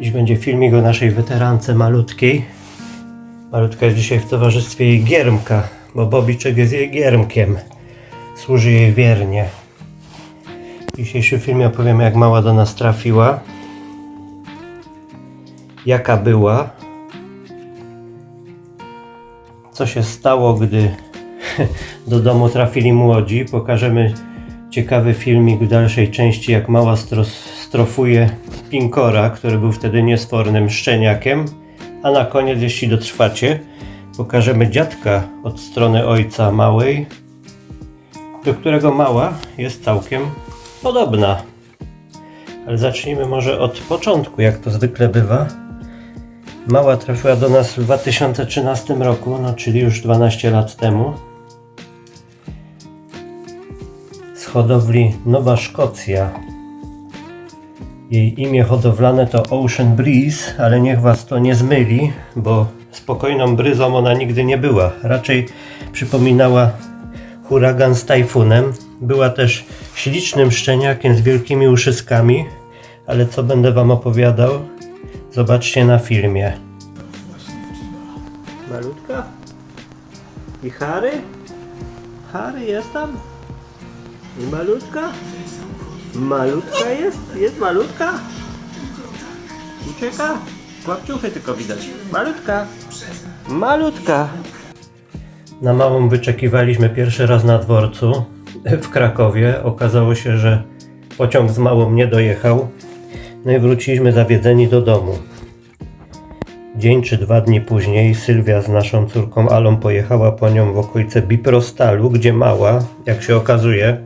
Dziś będzie filmik o naszej weterance malutkiej. Malutka jest dzisiaj w towarzystwie jej giermka, bo Bobiczek jest jej giermkiem. Służy jej wiernie. W dzisiejszym filmie opowiem jak mała do nas trafiła. Jaka była. Co się stało, gdy do domu trafili młodzi. Pokażemy ciekawy filmik w dalszej części, jak mała strofuje Pinkora, który był wtedy niesfornym szczeniakiem. A na koniec, jeśli dotrwacie, pokażemy dziadka od strony ojca małej, do którego mała jest całkiem podobna. Ale zacznijmy może od początku, jak to zwykle bywa. Mała trafiła do nas w 2013 roku, no czyli już 12 lat temu. Z hodowli Nowa Szkocja. Jej imię hodowlane to Ocean Breeze, ale niech was to nie zmyli, bo spokojną bryzą ona nigdy nie była. Raczej przypominała huragan z tajfunem. Była też ślicznym szczeniakiem z wielkimi uszyskami, ale co będę wam opowiadał, zobaczcie na filmie. Malutka? I Harry? Harry jest tam? I malutka? Malutka jest? Jest malutka? Ucieka? Łapciuchy tylko widać. Malutka! Malutka! Na małą wyczekiwaliśmy pierwszy raz na dworcu w Krakowie. Okazało się, że pociąg z małą nie dojechał. No i wróciliśmy zawiedzeni do domu. Dzień czy dwa dni później Sylwia z naszą córką Alą pojechała po nią w okolice Biprostalu, gdzie mała, jak się okazuje,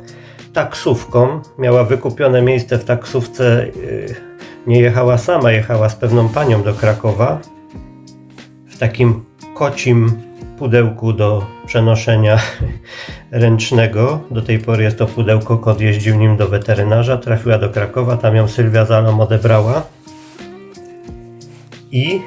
taksówką. Miała wykupione miejsce w taksówce. yy, Nie jechała sama, jechała z pewną panią do Krakowa. W takim kocim pudełku do przenoszenia ręcznego. Do tej pory jest to pudełko, kot jeździł nim do weterynarza. Trafiła do Krakowa, tam ją Sylwia z Alą odebrała. I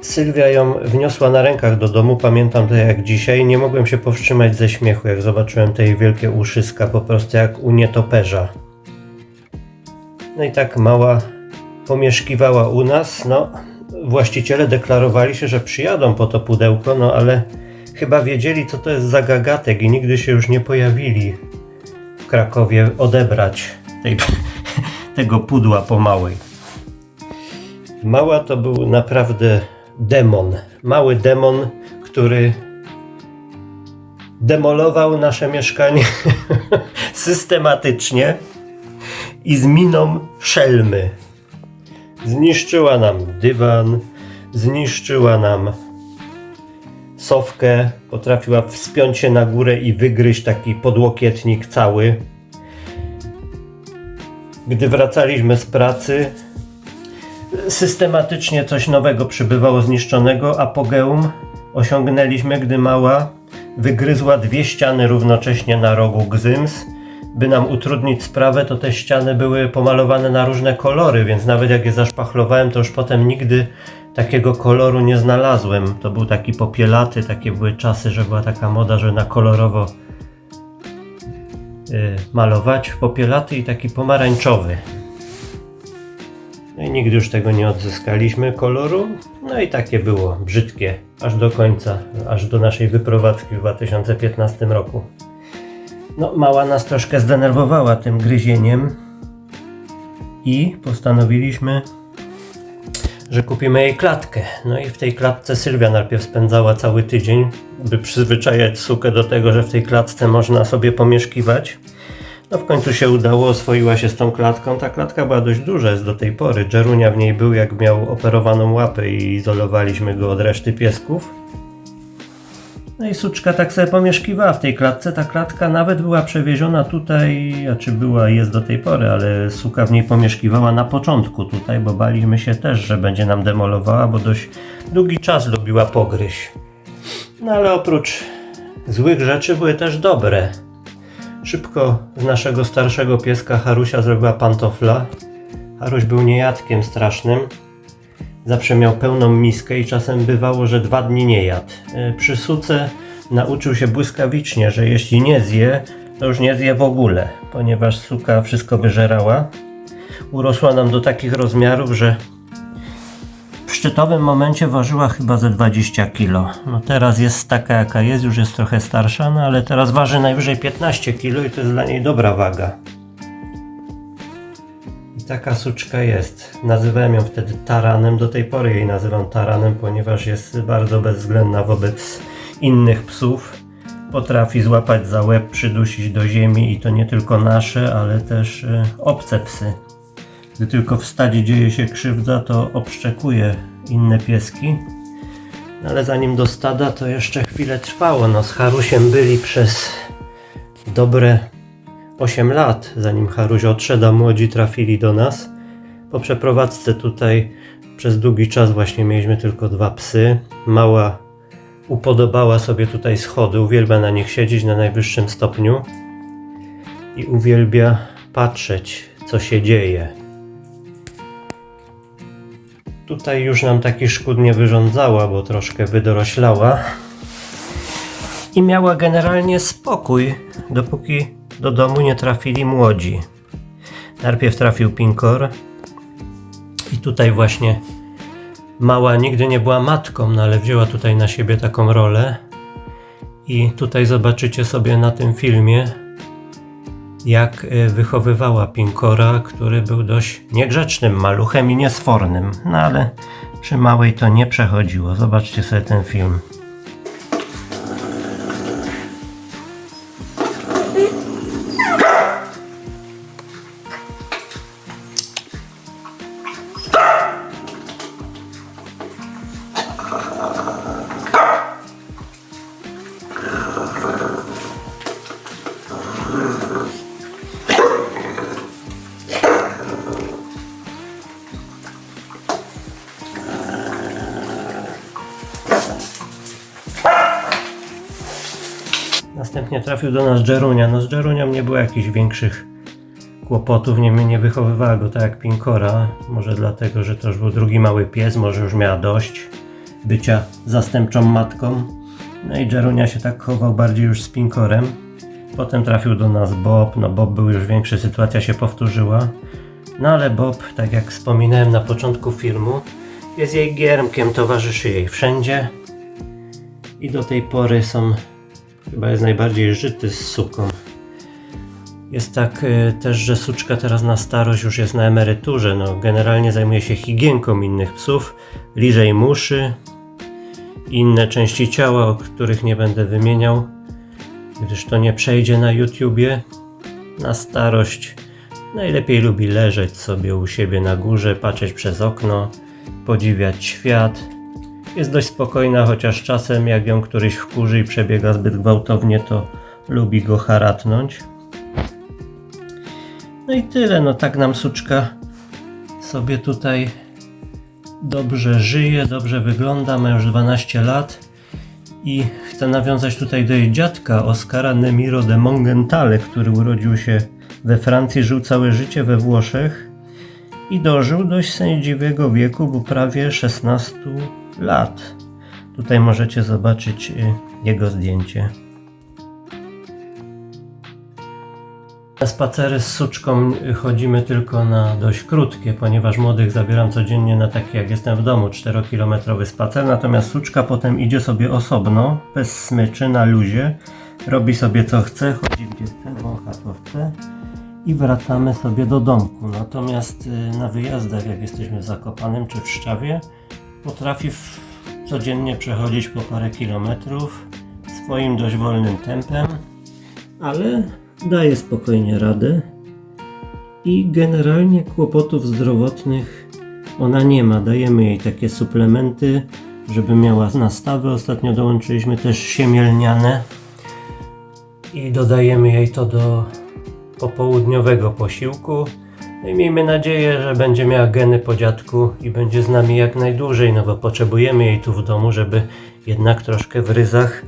Sylwia ją wniosła na rękach do domu, pamiętam to jak dzisiaj. Nie mogłem się powstrzymać ze śmiechu, jak zobaczyłem te jej wielkie uszyska, po prostu jak u nietoperza. No i tak mała pomieszkiwała u nas. No, właściciele deklarowali się, że przyjadą po to pudełko, no ale chyba wiedzieli, co to jest za gagatek i nigdy się już nie pojawili w Krakowie odebrać tej, tego pudła po małej. Mała to był naprawdę demon. Mały demon, który demolował nasze mieszkanie systematycznie i z miną szelmy. Zniszczyła nam dywan, zniszczyła nam sofkę, potrafiła wspiąć się na górę i wygryźć taki podłokietnik cały. Gdy wracaliśmy z pracy, systematycznie coś nowego przybywało zniszczonego. Apogeum osiągnęliśmy, gdy mała wygryzła dwie ściany równocześnie na rogu Gzyms. By nam utrudnić sprawę, to te ściany były pomalowane na różne kolory, więc nawet jak je zaszpachlowałem, to już potem nigdy takiego koloru nie znalazłem. To był taki popielaty, takie były czasy, że była taka moda, że na kolorowo y, malować. Popielaty i taki pomarańczowy. No nigdy już tego nie odzyskaliśmy koloru. No i takie było brzydkie, aż do końca, aż do naszej wyprowadzki w 2015 roku. No, mała nas troszkę zdenerwowała tym gryzieniem i postanowiliśmy, że kupimy jej klatkę. No i w tej klatce Sylwia najpierw spędzała cały tydzień, by przyzwyczajać sukę do tego, że w tej klatce można sobie pomieszkiwać. No w końcu się udało, oswoiła się z tą klatką. Ta klatka była dość duża jest do tej pory. Jerunia w niej był jak miał operowaną łapę i izolowaliśmy go od reszty piesków. No i suczka tak sobie pomieszkiwała w tej klatce. Ta klatka nawet była przewieziona tutaj, a czy była, jest do tej pory, ale suka w niej pomieszkiwała na początku tutaj, bo baliśmy się też, że będzie nam demolowała, bo dość długi czas lubiła pogryź. No ale oprócz złych rzeczy były też dobre. Szybko z naszego starszego pieska Harusia zrobiła pantofla. Haruś był niejadkiem strasznym. Zawsze miał pełną miskę i czasem bywało, że dwa dni nie jadł. Y, Przy suce nauczył się błyskawicznie, że jeśli nie zje, to już nie zje w ogóle, ponieważ suka wszystko wyżerała. urosła nam do takich rozmiarów, że szczytowym momencie ważyła chyba ze 20 kg. No teraz jest taka jaka jest, już jest trochę starsza, no ale teraz waży najwyżej 15 kg i to jest dla niej dobra waga. I taka suczka jest. Nazywałem ją wtedy taranem, do tej pory jej nazywam taranem, ponieważ jest bardzo bezwzględna wobec innych psów. Potrafi złapać za łeb, przydusić do ziemi i to nie tylko nasze, ale też y, obce psy. Gdy tylko w stadzie dzieje się krzywda, to obszczekuje inne pieski. No ale zanim do stada, to jeszcze chwilę trwało. No z Harusiem byli przez dobre 8 lat, zanim Haruś odszedł, a młodzi trafili do nas. Po przeprowadzce tutaj przez długi czas właśnie mieliśmy tylko dwa psy. Mała upodobała sobie tutaj schody, uwielbia na nich siedzieć na najwyższym stopniu i uwielbia patrzeć, co się dzieje. Tutaj już nam taki szkód nie wyrządzała, bo troszkę wydoroślała. I miała generalnie spokój, dopóki do domu nie trafili młodzi. Najpierw trafił Pinkor. I tutaj właśnie mała nigdy nie była matką, no ale wzięła tutaj na siebie taką rolę. I tutaj zobaczycie sobie na tym filmie, jak e, wychowywała Pinkora, który był dość niegrzecznym maluchem i niesfornym. No ale przy małej to nie przechodziło. Zobaczcie sobie ten film. Następnie trafił do nas Jerunia. No z Jerunią nie było jakichś większych kłopotów, nie, nie wychowywała go tak jak Pinkora. Może dlatego, że to już był drugi mały pies, może już miała dość bycia zastępczą matką. No i Jerunia się tak chował bardziej już z Pinkorem. Potem trafił do nas Bob, no Bob był już większy, sytuacja się powtórzyła. No ale Bob, tak jak wspominałem na początku filmu, jest jej giermkiem, towarzyszy jej wszędzie. I do tej pory są Chyba jest najbardziej żyty z suką. Jest tak y, też, że suczka teraz na starość już jest na emeryturze. No, generalnie zajmuje się higienką innych psów, liże im uszy, inne części ciała, o których nie będę wymieniał, gdyż to nie przejdzie na YouTubie. Na starość najlepiej lubi leżeć sobie u siebie na górze, patrzeć przez okno, podziwiać świat, jest dość spokojna, chociaż czasem jak ją któryś wkurzy i przebiega zbyt gwałtownie, to lubi go haratnąć. No i tyle, no tak nam suczka sobie tutaj dobrze żyje, dobrze wygląda, ma już 12 lat i chcę nawiązać tutaj do jej dziadka Oscara Nemiro de Mongentale, który urodził się we Francji, żył całe życie we Włoszech i dożył dość sędziwego wieku, bo prawie 16 lat. Tutaj możecie zobaczyć y, jego zdjęcie. Na spacery z suczką y, chodzimy tylko na dość krótkie, ponieważ młodych zabieram codziennie na taki jak jestem w domu 4-kilometrowy spacer, natomiast suczka potem idzie sobie osobno, bez smyczy, na luzie, robi sobie co chce, chodzi gdzie chce, wącha co chce i wracamy sobie do domku. Natomiast y, na wyjazdach, jak jesteśmy w Zakopanem czy w Szczawie, potrafi codziennie przechodzić po parę kilometrów swoim dość wolnym tempem, ale daje spokojnie radę i generalnie kłopotów zdrowotnych ona nie ma. Dajemy jej takie suplementy, żeby miała nastawy. Ostatnio dołączyliśmy też siemielniane i dodajemy jej to do popołudniowego posiłku. No i miejmy nadzieję, że będzie miała geny po dziadku i będzie z nami jak najdłużej, no bo potrzebujemy jej tu w domu, żeby jednak troszkę w ryzach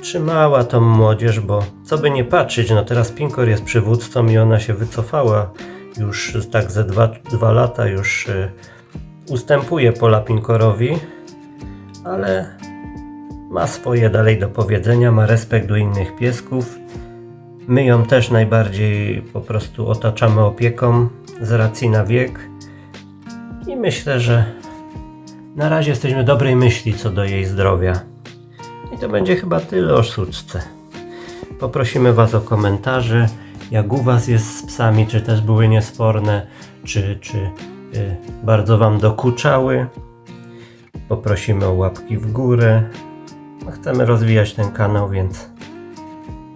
trzymała tą młodzież, bo co by nie patrzeć, no teraz Pinkor jest przywódcą i ona się wycofała już tak ze dwa, dwa lata już y, ustępuje Pola Pinkorowi, ale ma swoje dalej do powiedzenia, ma respekt do innych piesków. My ją też najbardziej po prostu otaczamy opieką z racji na wiek. I myślę, że na razie jesteśmy dobrej myśli co do jej zdrowia. I to będzie chyba tyle o sztuczce. Poprosimy Was o komentarze, jak u Was jest z psami, czy też były niesforne, czy, czy y, bardzo Wam dokuczały. Poprosimy o łapki w górę. Chcemy rozwijać ten kanał, więc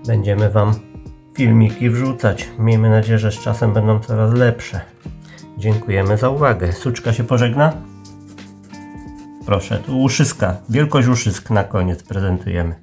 będziemy Wam filmiki wrzucać. Miejmy nadzieję, że z czasem będą coraz lepsze. Dziękujemy za uwagę. Suczka się pożegna? Proszę, tu uszyska. Wielkość uszysk na koniec prezentujemy.